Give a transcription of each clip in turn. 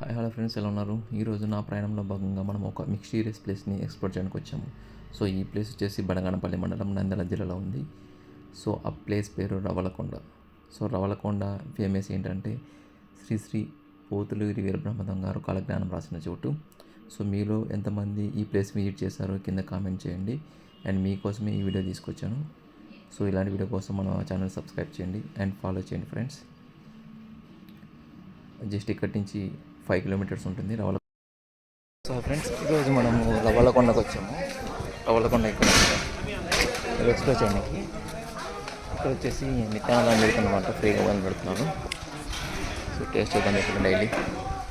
Hi hello friends ఎలా ఉన్నారు? ఈరోజు నా ప్రయాణంలో భాగంగా మనం ఒక మిక్స్టీరియస్ ప్లేస్ని ఎక్స్ప్లోర్ చేయడానికి వచ్చాము. సో ఈ ప్లేస్ వచ్చేసి బడగానపల్లి మండలం నంద్యాల జిల్లాలో ఉంది. సో ఆ ప్లేస్ పేరు రవలకొండ. సో రవలకొండ ఫేమస్ ఏంటంటే శ్రీ శ్రీ పోతులూరి వీరబ్రహ్మదం గారు కాలజ్ఞానం రాసిన చోటు. సో మీలో ఎంతమంది ఈ ప్లేస్ విజిట్ చేశారో కింద కామెంట్ చేయండి. అండ్ మీకోసమే ఈ వీడియో తీసుకొచ్చాను. సో ఇలాంటి వీడియో కోసం మన ఛానల్ సబ్స్క్రైబ్ చేయండి. అండ్ ఫాలో చేయండి ఫ్రెండ్స్ జస్ట్ ఇక్కడి నుంచి ఫైవ్ కిలోమీటర్స్ ఉంటుంది రవల సో ఫ్రెండ్స్ ఈరోజు మనము రవలకొండకు వచ్చాము. రవలకొండ ఇక్కడ ఎక్స్ప్లోర్ చేయడానికి. ఇక్కడ వచ్చేసి నిత్యానందం పెడుతున్నమాట ఫ్రీగా భోజనం పెడుతున్నారు సో టేస్ట్ అవుతుంది ఇక్కడ డైలీ.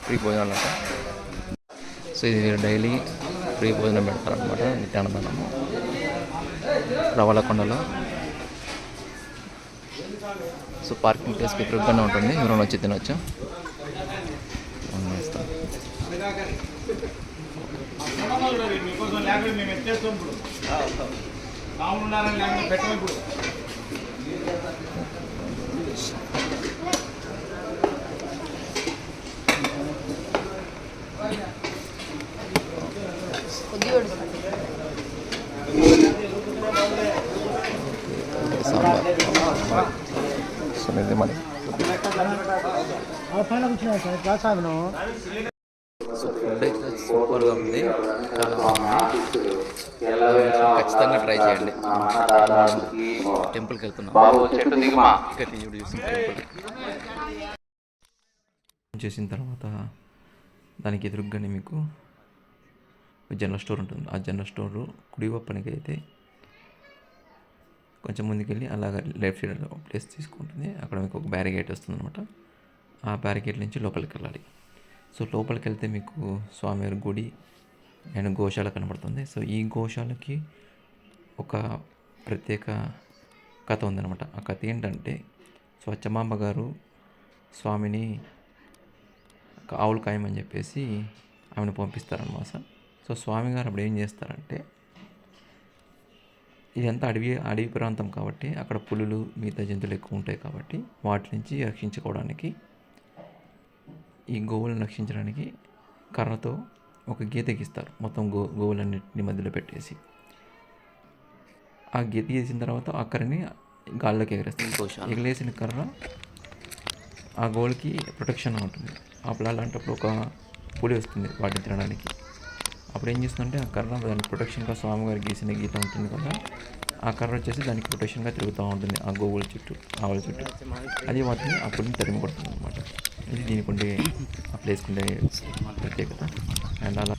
ఫ్రీ భోజనాలు అంట. సో ఇది మీరు డైలీ ఫ్రీ భోజనం పెడతారనమాట నిత్యానందనము రవలకొండలో సో పార్కింగ్ ప్లేస్కి ఎదురుగానే ఉంటుంది. ఎవరైనా వచ్చి తినొచ్చు. మీకోసం లేకపోతే మేము ఎత్తేస్తాం ఇప్పుడు. మామూలు ఉన్నారని లేకపోతే పెట్టం ఇప్పుడు. సాంబార్ సో ఇది మరి సో ఫుడ్ అయితే సూపర్గా ఉంది. ఖచ్చితంగా ట్రై చేయండి. టెంపుల్కి వెళ్తున్నాం. ఇక్కడ చూడు చూసిన టెంపుల్ చేసిన తర్వాత దానికి ఎదురుగానే మీకు జనరల్ స్టోర్ ఉంటుంది. ఆ జనరల్ స్టోర్ కుడి ఒప్పనికి అయితే కొంచెం ముందుకెళ్ళి అలాగ లెఫ్ట్ సైడ్ ప్లేస్ తీసుకుంటుంది. అక్కడ మీకు ఒక బ్యారిగేట్ వస్తుంది అనమాట ఆ బ్యారిగేట్ నుంచి లోపలికి వెళ్ళాలి. సో లోపలికి వెళ్తే మీకు స్వామివారి గుడి అండ్ గోశాల కనబడుతుంది. సో ఈ గోశాలకి ఒక ప్రత్యేక కథ ఉందన్నమాట. ఆ కథ ఏంటంటే సో అచ్చమాంబ గారు స్వామిని ఆవులు ఖాయమని చెప్పేసి ఆమెను పంపిస్తారనమాట సో స్వామి గారు అప్పుడు ఏం చేస్తారంటే ఇదంతా అడవి అడవి ప్రాంతం కాబట్టి అక్కడ పులులు మిగతా జంతువులు ఎక్కువ ఉంటాయి కాబట్టి వాటి నుంచి రక్షించుకోవడానికి ఈ గోవులను రక్షించడానికి కర్రతో ఒక గీత గీస్తారు. మొత్తం గో గోవులన్నింటిని మధ్యలో పెట్టేసి. ఆ గీత గీసిన తర్వాత ఆ కర్రని గాల్లోకి ఎగరేస్తారు. ఎగలేసిన కర్ర ఆ గోల్కి ప్రొటెక్షన్ ఉంటుంది. అప్పుడు అలాంటప్పుడు ఒక పులి వస్తుంది వాటిని తినడానికి. అప్పుడు ఏం చేస్తుందంటే ఆ కర్ర దానికి ప్రొటెక్షన్గా స్వామివారి గీసిన గీత ఉంటుంది కదా ఆ కర్ర వచ్చేసి దానికి ప్రొటెక్షన్గా తిరుగుతూ ఉంటుంది ఆ గోవుల చుట్టూ ఆవుల చుట్టూ. అది వాటిని అప్పుడు తరిమి కొడుతుంది అనమాట ఇది దీనికి ఉండే ఆ ప్లేస్కి ఉండే ప్రత్యేకత. అండ్ అలా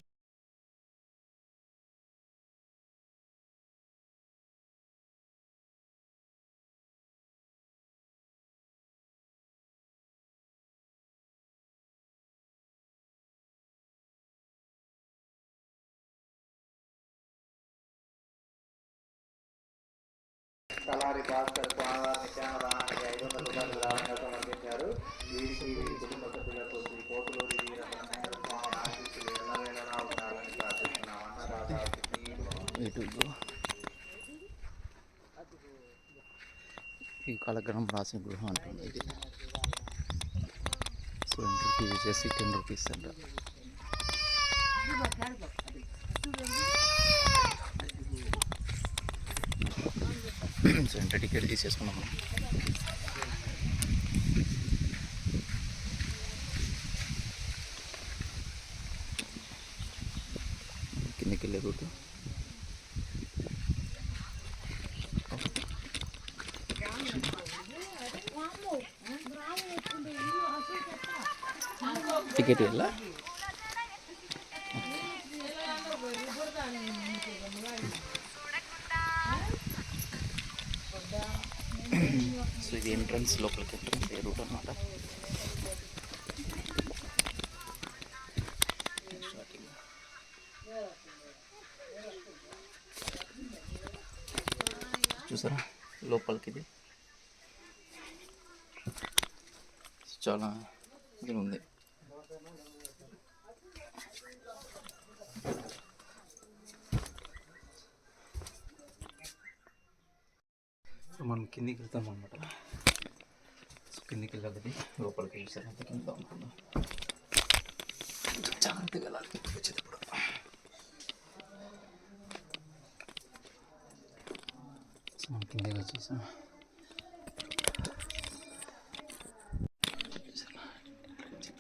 తలారి భాస్కర్ స్వామివారి నిత్యానదానానికి ఐదు వందల రూపాయలు విరాళంగా సమర్పించారు వీరికి వీరి కుటుంబ సభ్యులకు శ్రీ కోతులూరి వీరబ్రహ్మేంద్ర స్వామి ఆశీస్సులు ఎల్లవేళలా ఉండాలని ప్రార్థిస్తున్నాం అన్నదాత ఈ కలగ్రహం రాసిన గృహం అంటుంది ఇది. సో ఎంట్రీకి చేసి టెన్ రూపీస్ అంటారు సో ఎంట్రీ టికెట్ తీసేసుకున్నాం మనం. కిందకి వెళ్ళే రూట్ టికెట్ వెళ్ళా సో ఫెన్స్ లోపలికి ఉంటుంది రూట్ అనమాట చూసారా? లోపలికి ఇది. చాలా ఇది ఉంది. సో మనం కిందికి వెళ్తాం అనమాట కిందికి వెళ్ళాలి లోపలికి వెళ్ళేసరికి కింద అనుకుందాం జాగ్రత్తగా వెళ్ళాలి ఇప్పుడు సో మనం కిందకి వచ్చేసాం.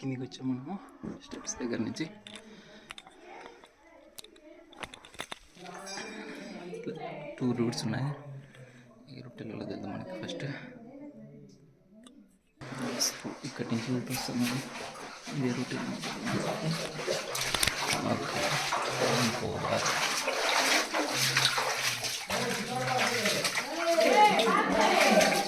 కిందికి వచ్చాము మనము స్టెప్స్ దగ్గర నుంచి. టూ రూట్స్ ఉన్నాయి. ఈ రూట్ వెళ్ళదు మనకి ఫస్ట్. ఇక్కడి నుంచి రూట్ వస్తుంది ఇదే రూట్ ఓకే పోవాలి వచ్చినా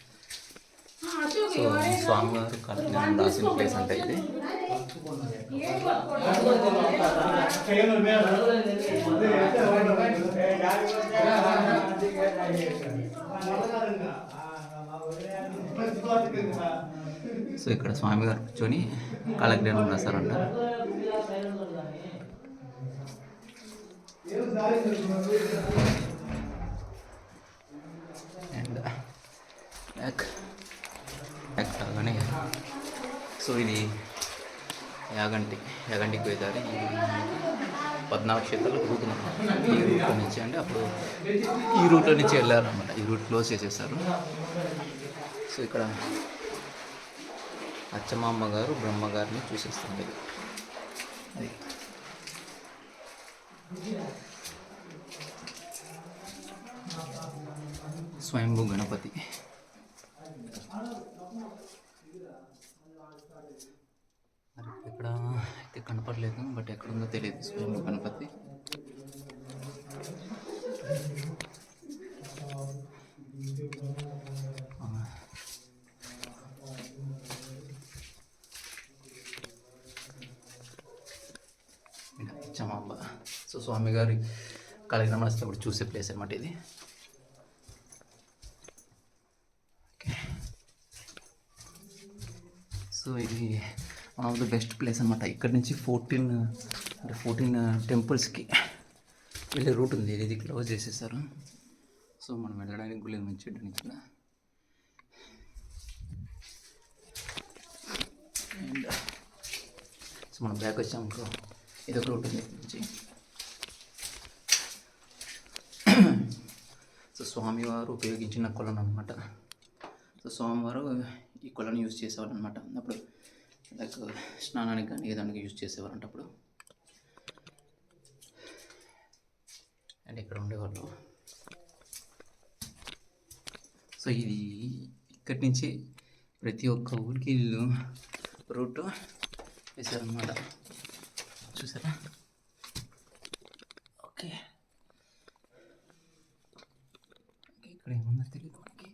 సో స్వామివారు కళ్యాణం రాసిన ప్లేస్ అంటే ఇది. సో ఇక్కడ స్వామివారు కూర్చొని కాలజ్ఞానం రాస్తారంట అండ్ బ్యాక్ సో ఇది యాగంటి యాగంటికి పోయేదారి. ఈ పద్నాలుగు క్షేత్రాలు రూట్ ఈ రూట్లో నుంచి అంటే అప్పుడు ఈ రూట్లో నుంచి వెళ్ళారనమాట ఈ రూట్ క్లోజ్ చేసేసారు. సో ఇక్కడ అచ్చమామ్మ గారు బ్రహ్మగారిని చూసేస్తుంది అది. స్వయంభూ గణపతి మరి ఇక్కడ చూడలేదు బట్ ఎక్కడ ఉందో తెలియదు. స్వయం గణపతి. చమాంబ. సో స్వామి గారి కార్యక్రమం వచ్చినప్పుడు చూసే ప్లేస్ అనమాట ఇది. సో ఇది one of the best place అనమాట ఇక్కడ నుంచి ఫోర్టీన్ అంటే ఫోర్టీన్ టెంపుల్స్కి వెళ్ళే రూట్ ఉంది. ఇది క్లోజ్ చేసేసారు. సో మనం వెళ్ళడానికి గుడి మంచి ఇక్కడ అండ్ సో మనం బ్యాక్ వచ్చాము అనుకో ఇది ఒక రూట్ ఉంది ఇక్కడ నుంచి. సో స్వామివారు ఉపయోగించిన కొలను అనమాట సో స్వామివారు ఈ కొలను యూజ్ చేసేవాళ్ళు అనమాట అప్పుడు లైక్ స్నానానికి కానీ ఏదానికి యూజ్ చేసేవారంట అప్పుడు అండ్ ఇక్కడ ఉండేవాళ్ళు. సో ఇది ఇక్కడి నుంచి ప్రతి ఒక్క ఊరికి ఇల్లు రూట్ వేశారనమాట చూసారా? ఓకే. ఇక్కడ ఏమన్నా తెలియదు మనకి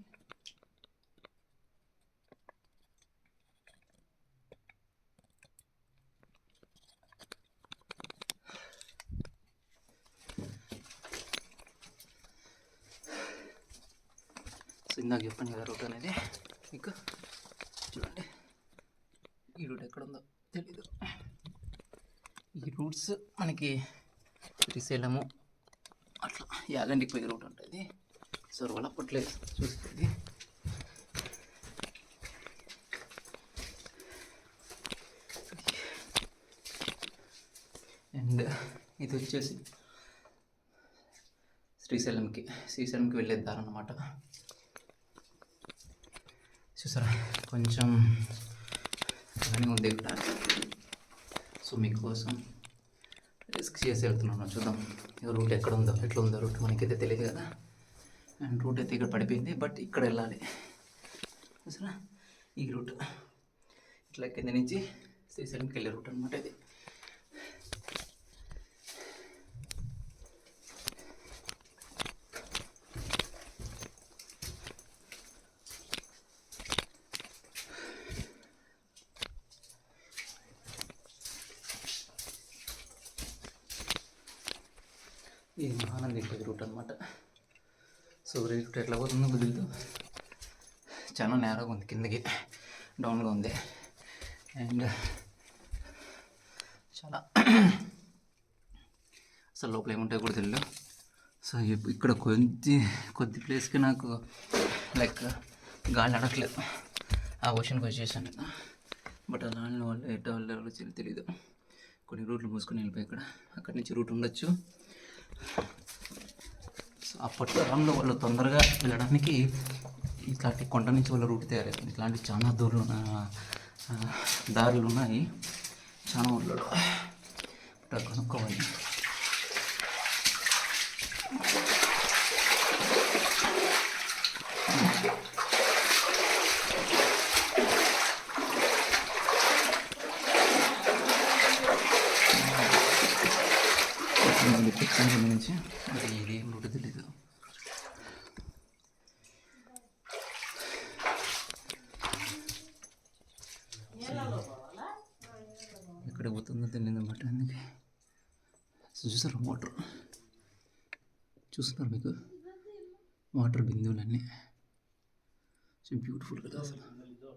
సో ఇందాక చెప్పాను కదా రూట్ అనేది. మీకు చూడండి. ఈ రూట్ ఎక్కడ ఉందో తెలీదు. ఈ రూట్స్ మనకి శ్రీశైలము అట్లా యాగంటికి పోయే రూట్ ఉంటుంది. సో వలపట్లే చూస్తుంది. అండ్ ఇది వచ్చేసి శ్రీశైలంకి శ్రీశైలంకి వెళ్ళే దారి అన్నమాట చూసారా కొంచెం అలానే ఉంది ఇక్కడ సో మీకోసం రిస్క్ చేసి వెళ్తున్నాను. చూద్దాం. రూట్ ఎక్కడ ఉందో ఎట్లా ఉందో రూట్ మనకైతే తెలియదు కదా. అండ్ రూట్ అయితే ఇక్కడ పడిపోయింది బట్ ఇక్కడ వెళ్ళాలి. అసలు ఈ రూట్. ఇట్లా కింద నుంచి శ్రీశైలంకి వెళ్ళే రూట్ అనమాట ఇది ఇది మహానంది ఇంటి రూట్ అనమాట ఇప్పుడు ఎట్లా పోతుందో కుదురుతూ చాలా నేరగా ఉంది కిందకి. డౌన్గా ఉంది. అండ్ చాలా అసలు లోపల ఏముంటాయి కూడా తెలియదు సో ఇక్కడ కొద్ది కొద్ది ప్లేస్కి నాకు లైక్ గాలి అడగట్లేదు ఆ ఓషన్కి వచ్చేసాను. బట్ అలా వాళ్ళు ఎట్ట వాళ్ళు ఎవరో తెలియదు కొన్ని రూట్లు మూసుకొని వెళ్ళిపోయి ఇక్కడ. అక్కడి నుంచి రూట్ ఉండొచ్చు. సో అప్పటి తరంలో వాళ్ళు తొందరగా వెళ్ళడానికి ఇట్లాంటి కొండ నుంచి వాళ్ళ రూట్ తయారవుతుంది ఇట్లాంటి చాలా దూరం ఆ, దారులు ఉన్నాయి. చాలా ఊళ్ళలో కనుక్కోవాలి పిక్చర్ నుంచి మరి ఇది ఏం రూట్ తెలీదు ఎక్కడ పోతుందో తెలియదు అందుకే. చూసారు వాటర్? చూస్తున్నారు మీకు? వాటర్ బిందువులన్నీ. సో బ్యూటిఫుల్ కదా అసలు.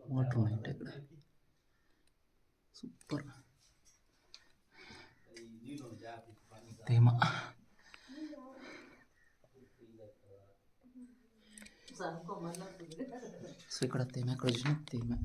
వాటర్ ఉన్నాయంటే ఇక్కడ. సూపర్ తేమ. సో ఇక్కడ తేమ ఎక్కడ చూసినా తేమ.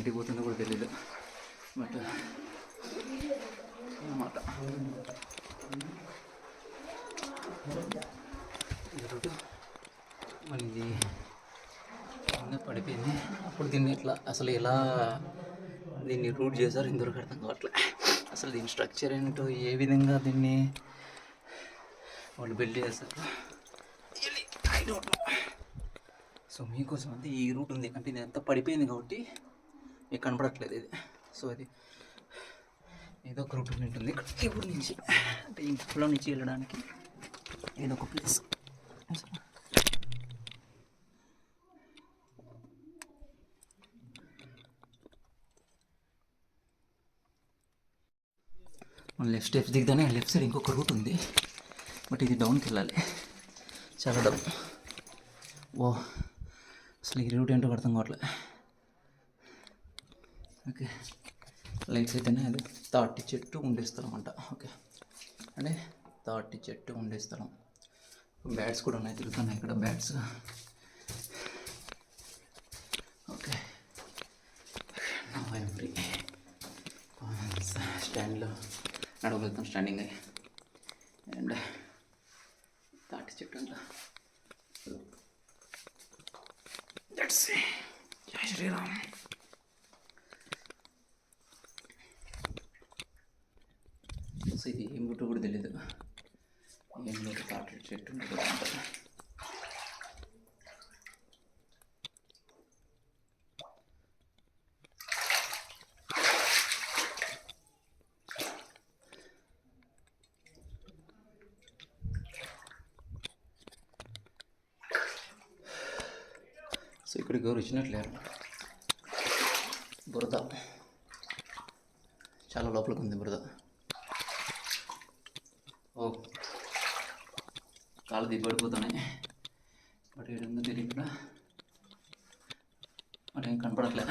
ఇంటికి పోతుందో కూడా తెలియదు బట్ అన్నమాట. ఈ మళ్ళీ ఇది పడిపోయింది. అప్పుడు దీన్ని ఇట్లా అసలు ఎలా దీన్ని రూట్ చేశారు ఇంతవరకు అర్థం కావట్లే. అసలు దీని స్ట్రక్చర్ ఏంటో ఏ విధంగా దీన్ని వాళ్ళు బిల్డ్ చేస్తారు ఐ డోంట్ నో సో మీకోసం అంటే ఈ రూట్ ఉంది. అంటే ఇది ఎంత పడిపోయింది కాబట్టి మీకు కనపడట్లేదు ఇది. సో అది ఏదో ఒక రూట్ ఉంటుంది. ఇక్కడ ఈ ఊరు నుంచి అంటే ఇంట్లో నుంచి వెళ్ళడానికి ఏదో ఒక ప్లేస్ మనం లెఫ్ట్ స్టెప్స్ దిగుదానే లెఫ్ట్ సైడ్ ఇంకొక రూట్ ఉంది. బట్ ఇది డౌన్కి వెళ్ళాలి. చాలా డౌన్ ఓ అసలు ఈ రూట్ ఏంటో అర్థం కావట్లే. ఓకే. లైట్స్ అయితేనే అది తాటి చెట్టు ఉండే స్థలం అంట. ఓకే. అంటే తాటి చెట్టు ఉండే స్థలం. బ్యాట్స్ కూడా ఉన్నాయి తిరుగుతున్నాయి ఇక్కడ బ్యాట్స్. ఓకే. ఐఎమ్ ఫ్రీ స్టాండ్లో నడవగలుగుతాం స్టాండింగ్ అయ్యి అండ్ తాటి చెట్టు అంట దట్స్ శ్రీరామ్ సో ఇది ఏం గుట్టు కూడా తెలియదు ఏం లేదు తాటి చెట్టు సో ఇక్కడికి ఎవరు వచ్చినట్లేరు బురద. చాలా లోపలికి ఉంది బురద ఓ కాలు దిబ్బడిపోతున్నాయి బట్ ఏడుందో తెలియదు ఇక్కడ మరి ఏం కనపడట్లే.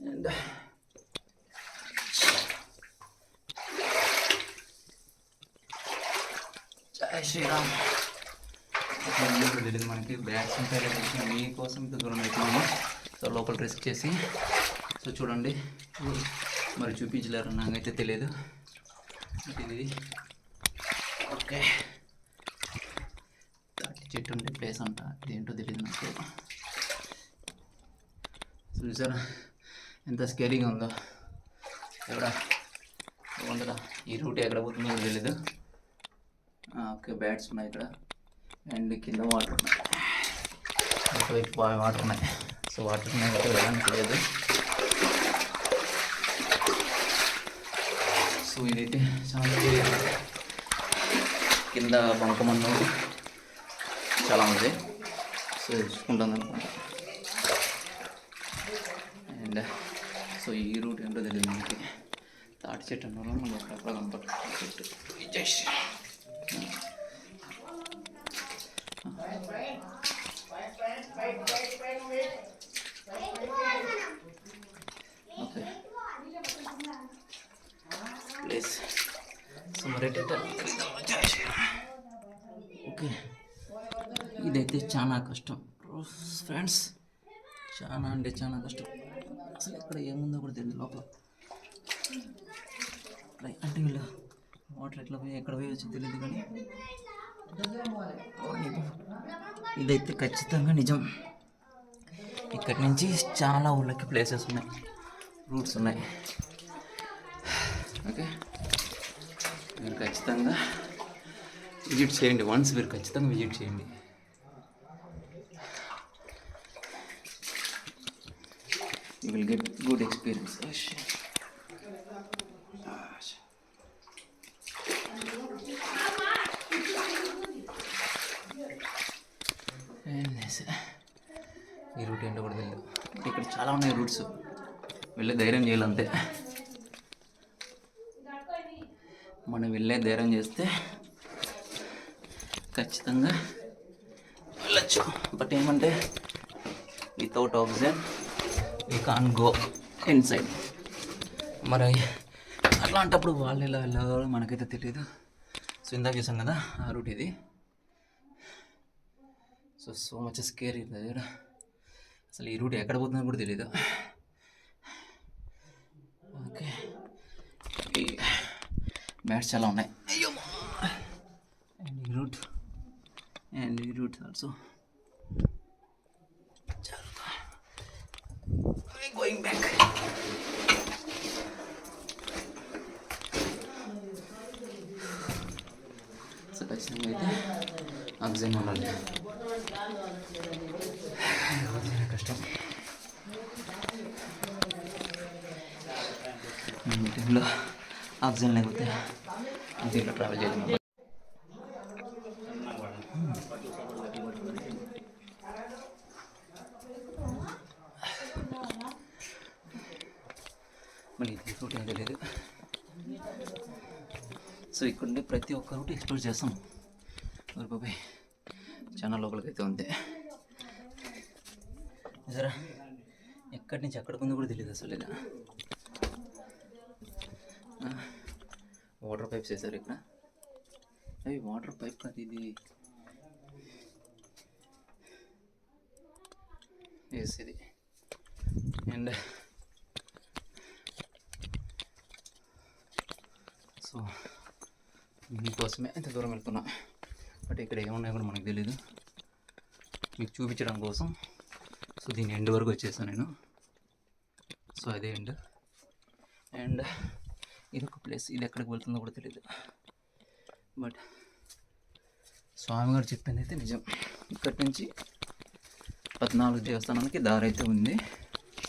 అండ్ జై శ్రీరామ్. తెలియదు మనకి? బ్యాగ్స్ ఉంటాయి మీకోసం ఇంత దూరం అవుతున్నాము సో లోపల రిస్క్ చేసి. సో చూడండి. మరి చూపించలేరు నాకైతే తెలియదు ఇది ఓకే. తాటి చెట్టు ఉండే ప్లేస్ అంట ఇదేంటో తెలియదు నాకు. చూసారా? ఎంత స్కేరీగా ఉందో. ఎవడా? ఉండరా ఈ రూట్ ఎక్కడ పోతుందో తెలియదు ఓకే బ్యాట్స్ ఉన్నాయి ఇక్కడ. అండ్ కింద వాటర్ ఉన్నాయి. వాటర్ ఉన్నాయి. సో వాటర్ ఉన్నాయి కాబట్టి వెళ్ళడానికి లేదు. సో ఇదైతే చాలా scary గా ఉంది. కింద బంకమన్ను చాలా ఉంది సో చూసుకుంటుంది అనుకుంటా అండ్ సో ఈ రూట్ ఏంటో తెలియదు మనకి తాటి చెట్టు అన్నారు మనకి ఎక్కడెక్కడ కనపడుతుంది చెట్టు ఇచ్చేసి ఓకే ప్లేస్ సో మరి ఓకే ఇదైతే చాలా కష్టం. ఫ్రెండ్స్ చాలా అంటే చాలా కష్టం. అసలు ఇక్కడ ఏముందో కూడా తెలియదు లోపల. అంటే వీళ్ళు వాటర్ ఎట్లా పోయి ఎక్కడ పోయి వచ్చి తెలియదు కానీ. ఇదైతే ఖచ్చితంగా నిజం. ఇక్కడి నుంచి చాలా ఊళ్ళకి ప్లేసెస్ ఉన్నాయి. రూట్స్ ఉన్నాయి. ఓకే మీరు ఖచ్చితంగా విజిట్ చేయండి. వన్స్ మీరు ఖచ్చితంగా విజిట్ చేయండి. You will get good experience. Oh, shit. Ah. And this. ఈ రూట్ ఏంటో కూడా తెలియదు ఇక్కడ చాలా ఉన్నాయి రూట్స్ వెళ్ళే ధైర్యం చేయాలంతే మనం వెళ్ళే ధైర్యం చేస్తే ఖచ్చితంగా వెళ్ళచ్చు బట్ ఏమంటే without oxygen we can go inside మరి అట్లాంటప్పుడు వాళ్ళు ఎలా వెళ్ళారో మనకైతే తెలియదు సో ఇందాక చేసాం కదా ఆ రూట్ ఇది. సో సో మచ్ స్కేర్ ఇది అసలు ఈ రూట్ ఎక్కడ పోతుందో కూడా తెలియదు ఓకే. బ్యాట్స్ మ్యాట్స్ చాలా ఉన్నాయి. అయ్యో అండ్ ఈ రూట్. అండ్ ఈ route also going back. So ఖచ్చితంగా అయితే ఆక్సిజన్ ఉండాలి చాలా కష్టం ఈ టైంలో ఆక్సిజన్ లేకపోతే దీంట్లో ట్రావెల్ చేయలేము మళ్ళీ ఇది రూట్ ఏం తెలియదు సో ఇక్కడ ఉండే రూట్ ఎక్స్ప్లోర్ చేస్తాం. మరి బాబాయ్ చాలా లోపలికి అయితే ఉంది. సరే ఎక్కడి నుంచి ఎక్కడికి ఉందో కూడా తెలియదు అసలు ఇలా. వాటర్ పైప్స్ వేసారు ఇక్కడ. అవి వాటర్ పైప్ కాదు ఇది. ఎస్ ఇది. అండ్ సో దీనికోసమే ఎంత దూరం వెళ్తున్నా? బట్ ఇక్కడ ఏమున్నాయో కూడా మనకు తెలియదు మీకు చూపించడం కోసం. సో దీని ఎండ్ వరకు వచ్చేసాను నేను. సో అదే ఎండ్. అండ్ ఇది ఒక ప్లేస్. ఇది ఎక్కడికి వెళ్తుందో కూడా తెలియదు బట్ స్వామిగారు చెప్పింది అయితే నిజం. ఇక్కడి నుంచి పద్నాలుగు దేవస్థానానికి దారి అయితే ఉంది.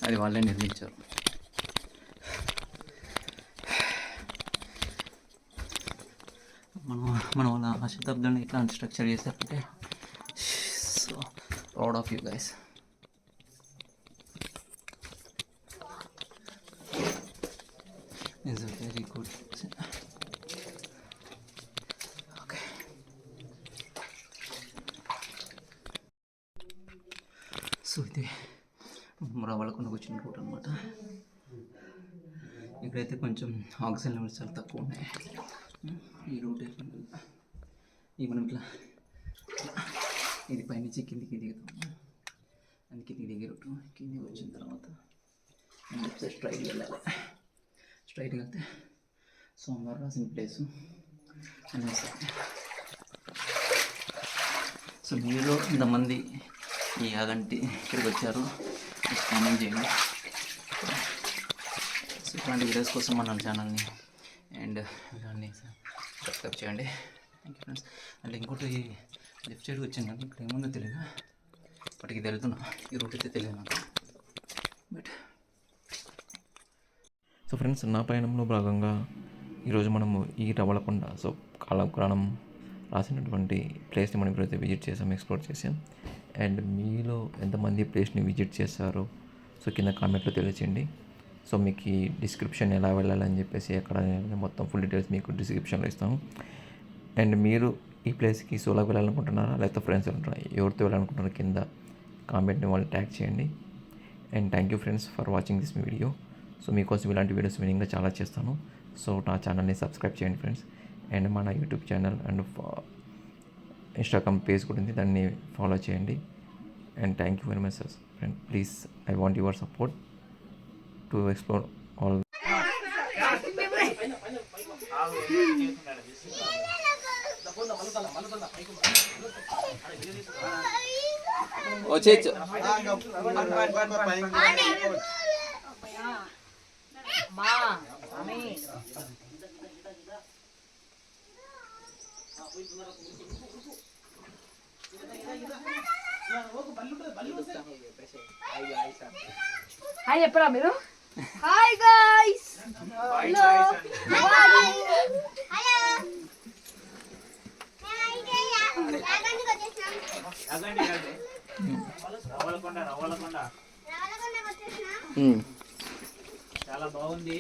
అది వాళ్ళే నిర్మించారు మనం మన వాళ్ళ ఆ శతాబ్దంలో ఇట్లాంటి స్ట్రక్చర్ చేశారంటే so proud of you guys is a very good. Okay. So ఇది రావళకొండకు వచ్చిన రూట్ అనమాట ఇక్కడైతే కొంచెం ఆక్సిజన్ లెవెల్స్ చాలా తక్కువ ఉన్నాయి ఈ రూట్ ఈ మనం ఇట్లా ఇది పైనుంచి కిందికి దిగుతాం. అందుకే ఇది దిగే కిందికి వచ్చిన తర్వాత స్ట్రైట్ వెళ్ళాలి. స్ట్రైట్ వెళ్తే సోమవారం రాసిన ప్లేసు అనేసి. సో మీలో ఇంతమంది ఈ యాగంటి ఇక్కడికి వచ్చారు. కామెంట్ చేయండి. సో ఇట్లాంటి వీడియోస్ కోసం మన ఛానల్ని అండ్ దాన్ని సబ్స్క్రైబ్ చేయండి. థ్యాంక్ యూ ఫ్రెండ్స్ అండ్ ఇంకోటి లెఫ్ట్ సైడ్కి వచ్చాను నాకు ఇక్కడ ఏముందో తెలియదు బట్ ఇది వెళ్తున్నా ఈ రూట్ అయితే తెలియదు నాకు. బట్ సో ఫ్రెండ్స్ నా ప్రయాణంలో భాగంగా ఈరోజు మనము ఈ రవళకొండ సో కాలపురాణం రాసినటువంటి ప్లేస్ని మనం ఈరోజు విజిట్ చేసాం ఎక్స్ప్లోర్ చేసాం. అండ్ మీలో ఎంతమంది ప్లేస్ని విజిట్ చేశారో సో కింద కామెంట్లో తెలియచేయండి. సో మీకు ఈ డిస్క్రిప్షన్ ఎలా వెళ్ళాలని చెప్పేసి ఎక్కడ మొత్తం ఫుల్ డీటెయిల్స్ మీకు డిస్క్రిప్షన్లో ఇస్తాము అండ్ మీరు ఈ ప్లేస్కి సోలో వెళ్ళాలనుకుంటున్నారా లేకపోతే ఫ్రెండ్స్ ఉంటున్నారా ఎవరితో వెళ్ళాలనుకుంటున్నారు కింద కామెంట్ని వాళ్ళు ట్యాగ్ చేయండి and thank you friends for watching this video so మీకోసం ఇలాంటి వీడియోస్ నేను ఇంకా చాలా చేస్తాను సో నా ఛానల్ని సబ్స్క్రైబ్ చేయండి ఫ్రెండ్స్ అండ్ మన YouTube channel and Instagram page కూడా ఉంది దాన్ని ఫాలో చేయండి and thank you very much sir friend please I want your support to explore all వచ్చేయచ్చు హాయ్ చెప్పరా మీరు? హాయ్ గైస్ అదండి చాలా బాగుంది.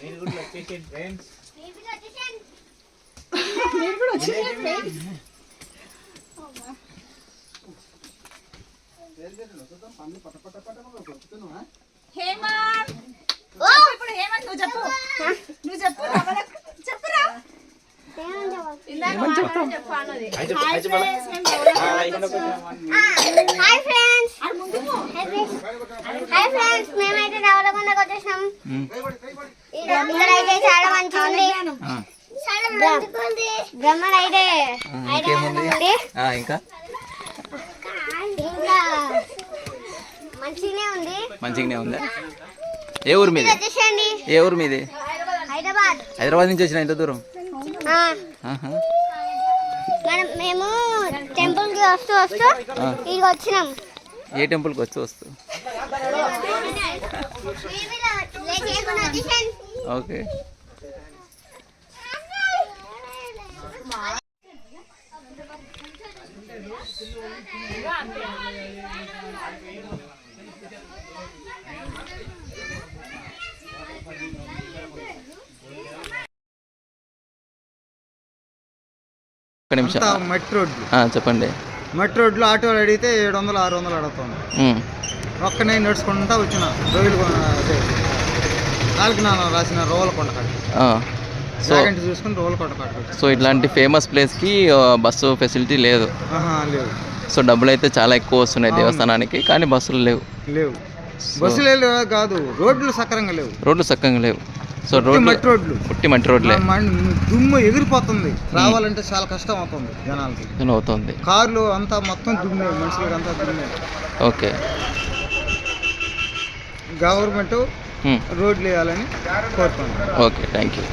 మీరు కూడా వచ్చేసేయండి ఫ్రెండ్స్. మీరు కూడా వచ్చి హేమంత్ చెప్పు ఇప్పుడు హేమంత్ నువ్వు చెప్పు. నువ్వు చెప్పు చెప్పురా హాయ్ ఫ్రెండ్స్ హాయ్ ఫ్రెండ్స్. మేమైతే రావలకొండకు వచ్చేసాం చాలా మంచిగా ఉంది. అయితే ఇంకా? ఇంకా మంచిగానే ఉంది. మంచిగానే ఉందా? ఏ ఊరు మీది? ఏ ఊరు మీది? హైదరాబాద్. హైదరాబాద్ నుంచి వచ్చిన ఇంత దూరం. మనం మేము టెంపుల్కి వస్తూ వస్తూ ఇక్కడికి వచ్చినాం. ఏ టెంపుల్కి వచ్చి వస్తూ? ఓకే. ఒక నిమిషం. అంతా మట్టి రోడ్లు. ఆ, చెప్పండి. మట్టి రోడ్లు ఆటోలు అడిగితే ఏడు వందలు ఆరు వందలు అడుగుతాను ఉమ్. ఒక్కనే నడుచుకుంటా వచ్చిన రోజులు అదే రాసిన రోలకొండ కాడ ఆ. సో చూసుకుని వచ్చాను. సో ఇట్లాంటి ఫేమస్ ప్లేస్కి ఆ, బస్సు ఫెసిలిటీ లేదు. ఆహా లేవు సో డబ్బులు అయితే చాలా ఎక్కువ వస్తున్నాయి దేవస్థానానికి కానీ బస్సులు లేవు. లేవు. బస్సులు కాదు. రోడ్లు సక్రంగా లేవు. రోడ్లు చక్కగా లేవు. సో రోడ్లు మట్టి రోడ్లు. పుట్టి మట్టి రోడ్లే. దుమ్ము ఎగిరిపోతుంది. రావాలంటే చాలా కష్టం అవుతుంది జనాలకి. అవుతుంది. కార్లు అంతా మొత్తం దుమ్మే మనుషులకి అంతా దుమ్మే. ఓకే. గవర్నమెంట్. రోడ్లు వేయాలని కోరుతున్నాను ఓకే థ్యాంక్ యూ